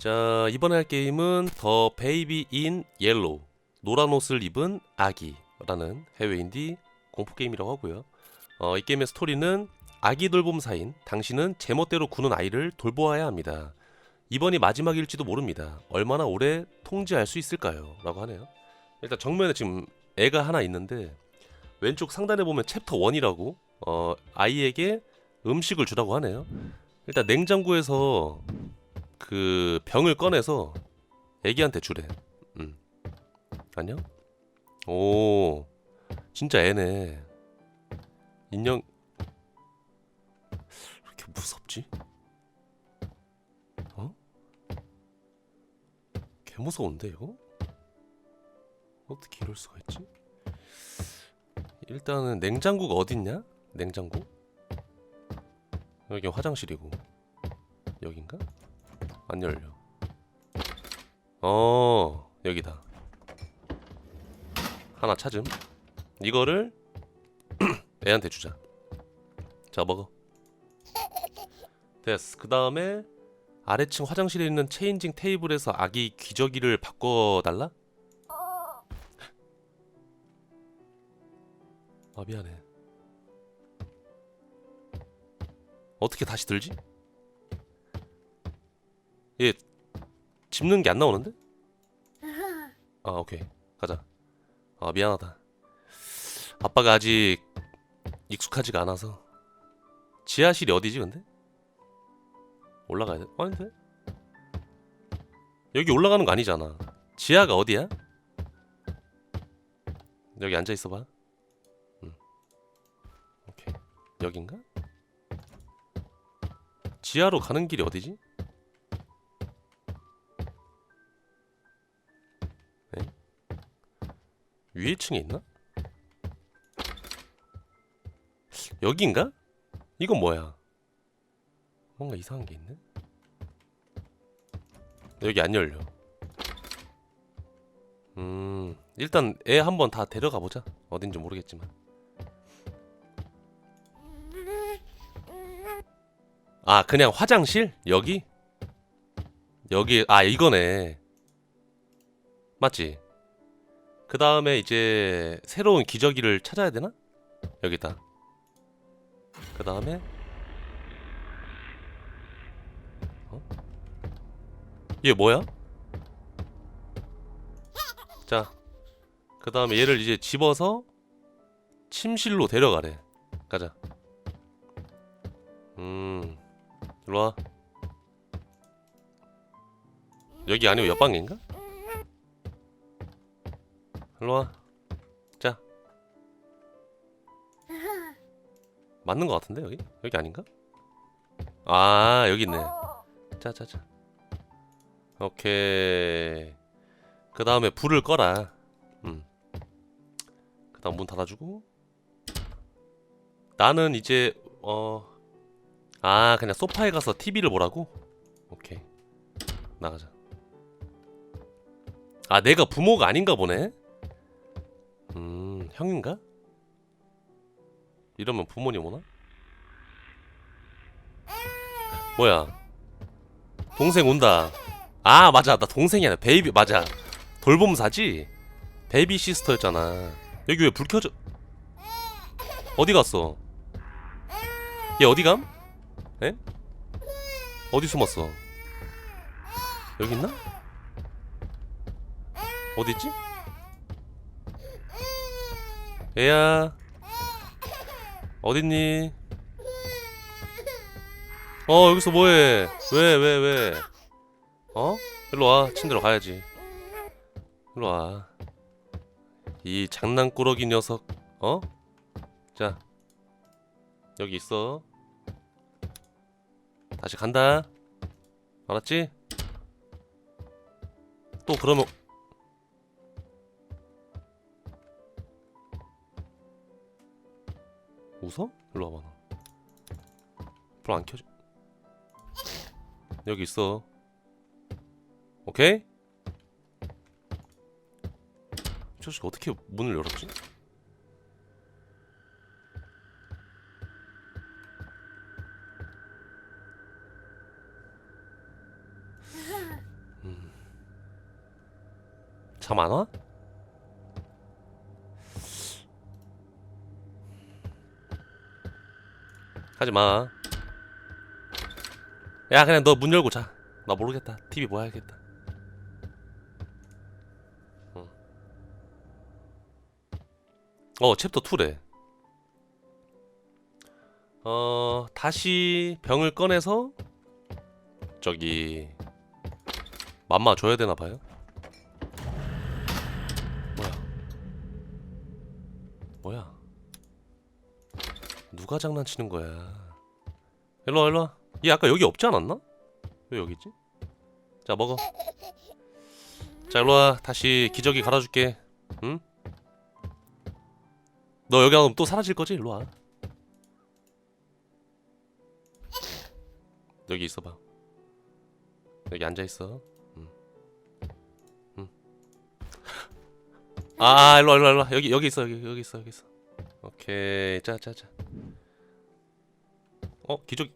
자 이번에 할 게임은 더 베이비 인 옐로우 노란 옷을 입은 아기라는 해외 인디 공포 게임이라고 하고요. 어, 이 게임의 스토리는 아기 돌봄사인 당신은 제멋대로 구는 아이를 돌보아야 합니다. 이번이 마지막일지도 모릅니다. 얼마나 오래 통제할 수 있을까요? 라고 하네요. 일단 정면에 지금 애가 하나 있는데 왼쪽 상단에 보면 챕터 1이라고 어, 아이에게 음식을 주라고 하네요. 일단 냉장고에서 그 병을 꺼내서 애기한테 주래. 음. 안녕? 오, 진짜 애네. 인형 왜 이렇게 무섭지? 어? 개 무서운데 이거? 어떻게 이럴 수가 있지? 일단은 냉장고가 어딨냐? 냉장고? 여기 화장실이고 여긴가? 안 열려. 어 여기다. 하나 찾음. 이거를 애한테 주자. 자 먹어. 됐어. 그 다음에 아래층 화장실에 있는 체인징 테이블에서 아기 기저귀를 바꿔달라? 아 미안해. 어떻게 다시 들지? 얘 짚는 게 안 나오는데? 아 오케이 가자. 아 미안하다. 아빠가 아직 익숙하지가 않아서. 지하실이 어디지 근데? 올라가야 돼? 아닌데? 여기 올라가는 거 아니잖아. 지하가 어디야? 여기 앉아 있어봐. 응. 오케이. 여긴가? 지하로 가는 길이 어디지? 위에 층에 있나? 여기인가? 이건 뭐야? 뭔가 이상한 게 있네. 여기 안 열려. 음, 일단 애 한번 다 데려가 보자. 어딘지 모르겠지만. 아, 그냥 화장실? 여기? 여기 아, 이거네. 맞지? 그 다음에 이제 새로운 기저귀를 찾아야 되나? 여기다. 그 다음에 어? 얘 뭐야? 자, 그 다음에 얘를 이제 집어서 침실로 데려가래. 가자. 음, 일로 와. 여기 아니고 옆방인가? 일로 와. 자. 맞는 것 같은데 여기? 여기 아닌가? 아 여기 있네. 자자자. 오케이. 그 다음에 불을 꺼라. 음. 그 다음 문 닫아주고. 나는 이제 어. 아 그냥 소파에 가서 TV를 보라고? 오케이. 나가자. 아 내가 부모가 아닌가 보네. 음 형인가? 이러면 부모님 오나? 뭐야? 동생 온다. 아 맞아 나 동생이 아니라 베이비 맞아 돌봄사지? 베이비 시스터였잖아. 여기 왜 불 켜져? 어디 갔어? 얘 어디 감? 에? 어디 숨었어? 여기 있나? 어디 있지? 애야 어딨니? 어 여기서 뭐해? 왜 왜 왜, 어? 일로 와 침대로 가야지. 일로 와. 이 장난꾸러기 녀석. 어? 자 여기 있어. 다시 간다. 알았지? 또 그러면 웃어? 일로 와봐 불 안 켜져 여기 있어 오케이? 저식 어떻게 문을 열었지? 음. 잠안 와? 하지 마. 야 그냥 너 문 열고 자. 나 모르겠다. TV 뭐 해야겠다. 응. 어 챕터 2래. 어 다시 병을 꺼내서 저기 맘마 줘야 되나 봐요. 뭐야? 뭐야? 누가 장난치는 거야? 일로 와, 일로 와. 얘 아까 여기 없지 않았나? 왜 여기 있지? 자 먹어. 자 일로 와. 다시 기저귀 갈아줄게. 응? 너 여기 나오면 또 사라질 거지? 일로 와. 여기 있어봐. 여기 앉아 있어. 응. 응. 아, 일로 와, 일로 와, 일로 와. 여기 여기 있어. 여기 여기 있어. 여기 있어. 오케이. 자, 자, 자. 어, 기저귀.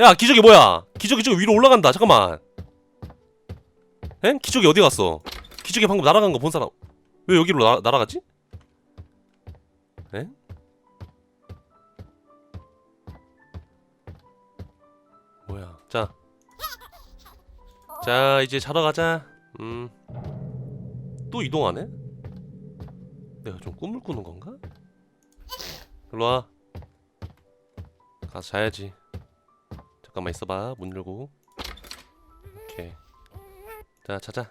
야, 기저귀 뭐야? 기저귀 저기 위로 올라간다. 잠깐만. 엥? 기저귀 어디 갔어? 기저귀 방금 날아간 거 본 사람. 왜 여기로 나, 날아갔지? 엥? 뭐야? 자. 자, 이제 자러 가자. 음. 또 이동하네? 내가 좀 꿈을 꾸는 건가? 일로 와. 가서 자야지. 잠깐만 있어봐. 문 열고. 오케이. 자, 자자.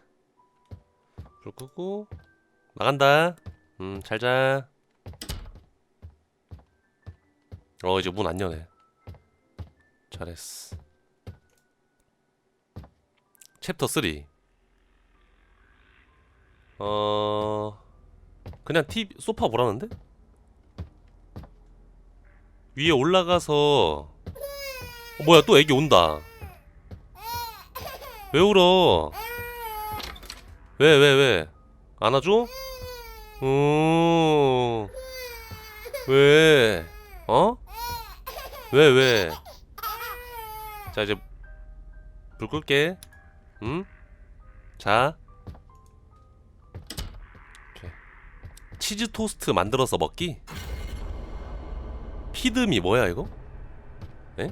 불 끄고 나간다. 음, 잘 자. 어, 이제 문 안 여네. 잘했어. 챕터 3. 어 그냥 TV 소파 보라는데? 위에 올라가서 어, 뭐야 또 애기 온다. 왜 울어? 왜 왜 왜? 안아줘? 음. 왜? 어? 왜 왜? 자 이제 불 끌게. 응? 자. 치즈 토스트 만들어서 먹기? 피드미 뭐야 이거? 에?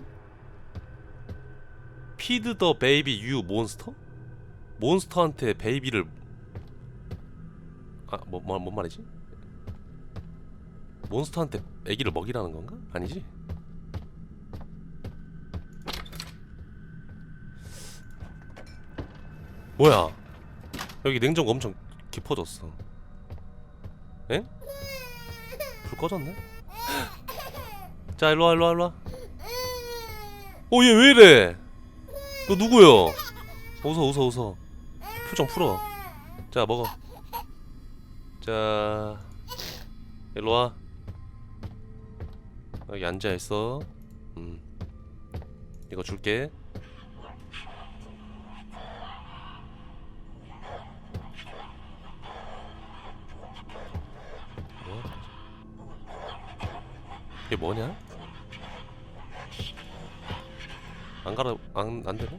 피드 더 베이비 유 몬스터? 몬스터한테 베이비를 아, 뭐, 뭐, 뭔 말이지? 몬스터한테 애기를 먹이라는 건가? 아니지? 뭐야? 여기 냉장고 엄청 깊어졌어. 에? 불 꺼졌네? 자, 일로와, 일로와, 일로와. 어, 얘 왜 이래? 너 누구요? 웃어, 웃어, 웃어. 표정 풀어. 자, 먹어. 자, 일로와. 여기 앉아있어. 음. 이거 줄게. 이게 뭐냐? 안 가라 안, 안 되나?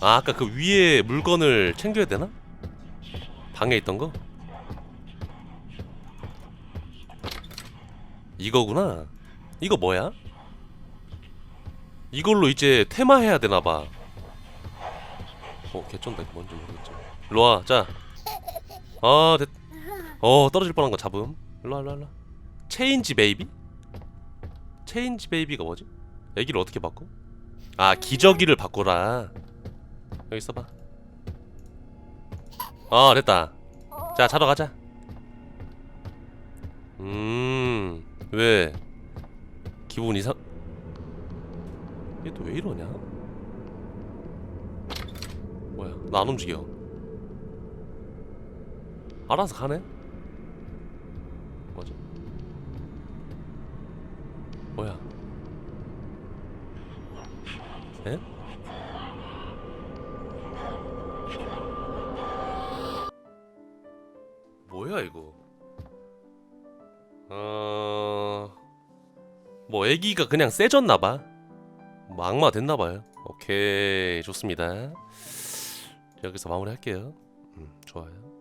아 아까 그 위에 물건을 챙겨야 되나? 방에 있던 거? 이거구나 이거 뭐야? 이걸로 이제 테마 해야 되나봐 어 개쩐다 이거 뭔지 모르겠지만 일로와 자 아, 됐. 어, 떨어질 뻔한 거 잡음. 일로와, 일로와, 일로와. 체인지 베이비? 체인지 베이비가 뭐지? 애기를 어떻게 바꿔? 아 기저귀를 바꿔라. 여기 있어봐. 어 됐다. 자 자러 가자. 음 왜? 기분 이상? 얘 또 왜 이러냐? 뭐야 나 안 움직여. 알아서 가네? 뭐지 뭐야? 에? 뭐야 이거? 어... 뭐 애기가 그냥 세졌나봐. 뭐 악마 됐나봐요. 오케이 좋습니다. 여기서 마무리할게요. 음, 좋아요.